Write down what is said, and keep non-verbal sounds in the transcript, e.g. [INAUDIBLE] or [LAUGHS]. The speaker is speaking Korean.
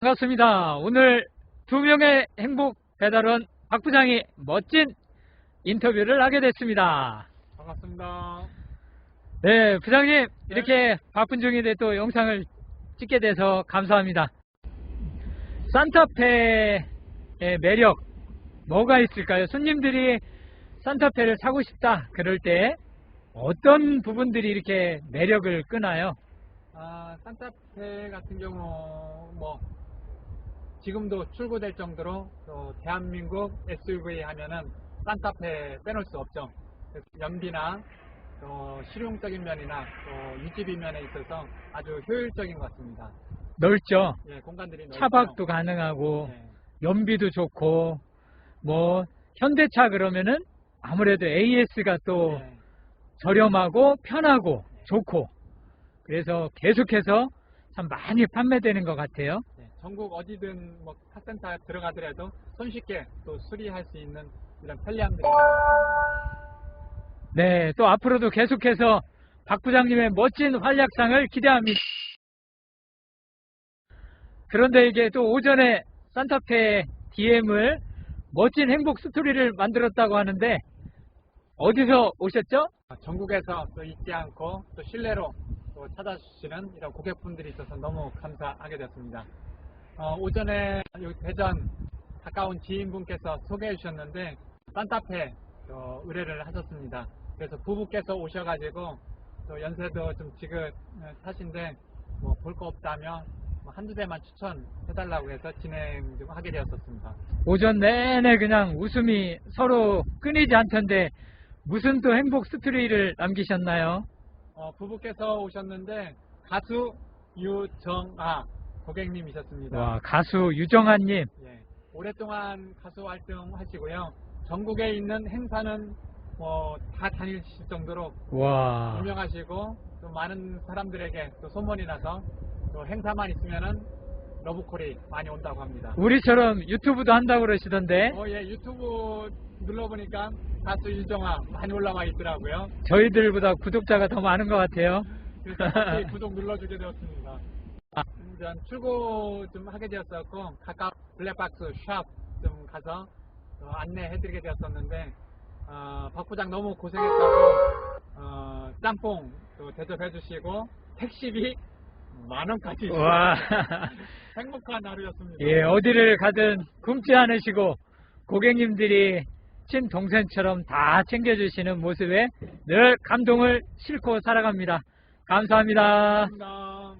반갑습니다. 오늘 두 명의 행복 배달원 박 부장이 멋진 인터뷰를 하게 됐습니다. 반갑습니다. 네, 부장님 이렇게 바쁜 중인데 또 영상을 찍게 돼서 감사합니다. 산타페의 매력 뭐가 있을까요? 손님들이 산타페를 사고 싶다 그럴 때 어떤 부분들이 이렇게 매력을 끄나요? 아, 산타페 같은 경우 뭐 지금도 출고될 정도로 또 대한민국 SUV 하면은 산타페 빼놓을 수 없죠. 연비나 또 실용적인 면이나 또 유지비 면에 있어서 아주 효율적인 것 같습니다. 넓죠. 예, 공간들이 넓죠. 차박도 가능하고 예, 연비도 좋고 뭐 현대차 그러면은 아무래도 AS가 또 예. 저렴하고 편하고 좋고 그래서 계속해서 참 많이 판매되는 것 같아요. 예, 전국 어디든 뭐 카센터 들어가더라도 손쉽게 또 수리할 수 있는 이런 편리함들이. 네, 또 앞으로도 계속해서 박 부장님의 멋진 활약상을 기대합니다. 그런데 이게 또 오전에 산타페 DM을 멋진 행복 스토리를 만들었다고 하는데 어디서 오셨죠? 아, 전국에서 또 잊지 않고 또 신뢰로 또 찾아주시는 이런 고객분들이 있어서 너무 감사하게 됐습니다. 어, 오전에 여기 대전 가까운 지인분께서 소개해 주셨는데 산타페 또 의뢰를 하셨습니다. 그래서 부부께서 오셔가지고 또 연세도 좀 지긋하신데 뭐 볼 거 없다면 뭐 한두 대만 추천해달라고 해서 진행 좀 하게 되었었습니다. 오전 내내 그냥 웃음이 서로 끊이지 않던데 무슨 또 행복 스토리를 남기셨나요? 어, 부부께서 오셨는데 가수 유정아 고객님이셨습니다. 와, 가수 유정아님. 예, 오랫동안 가수 활동하시고요. 전국에 있는 행사는 뭐 다 다니실 정도로 와. 유명하시고 또 많은 사람들에게 또 소문이 나서 또 행사만 있으면은 러브콜이 많이 온다고 합니다. 우리처럼 유튜브도 한다고 그러시던데 어, 예, 유튜브 눌러보니까 가수 유정아 많이 올라와 있더라고요. 저희들보다 구독자가 더 많은 것 같아요. 그래서 같이 [LAUGHS] 구독 눌러주게 되었습니다. 아. 이제 출고 좀 하게 되었었고 가까운 블랙박스 샵 좀 가서 어, 안내해드리게 되었었는데 어, 박 부장 너무 고생했다고 어, 짬뽕 또 대접해주시고 택시비 만 원까지 와. [LAUGHS] 행복한 하루였습니다. 예, 어디를 가든 굶지 않으시고 고객님들이 친동생처럼 다 챙겨주시는 모습에 늘 감동을 싣고 살아갑니다. 감사합니다. 감사합니다.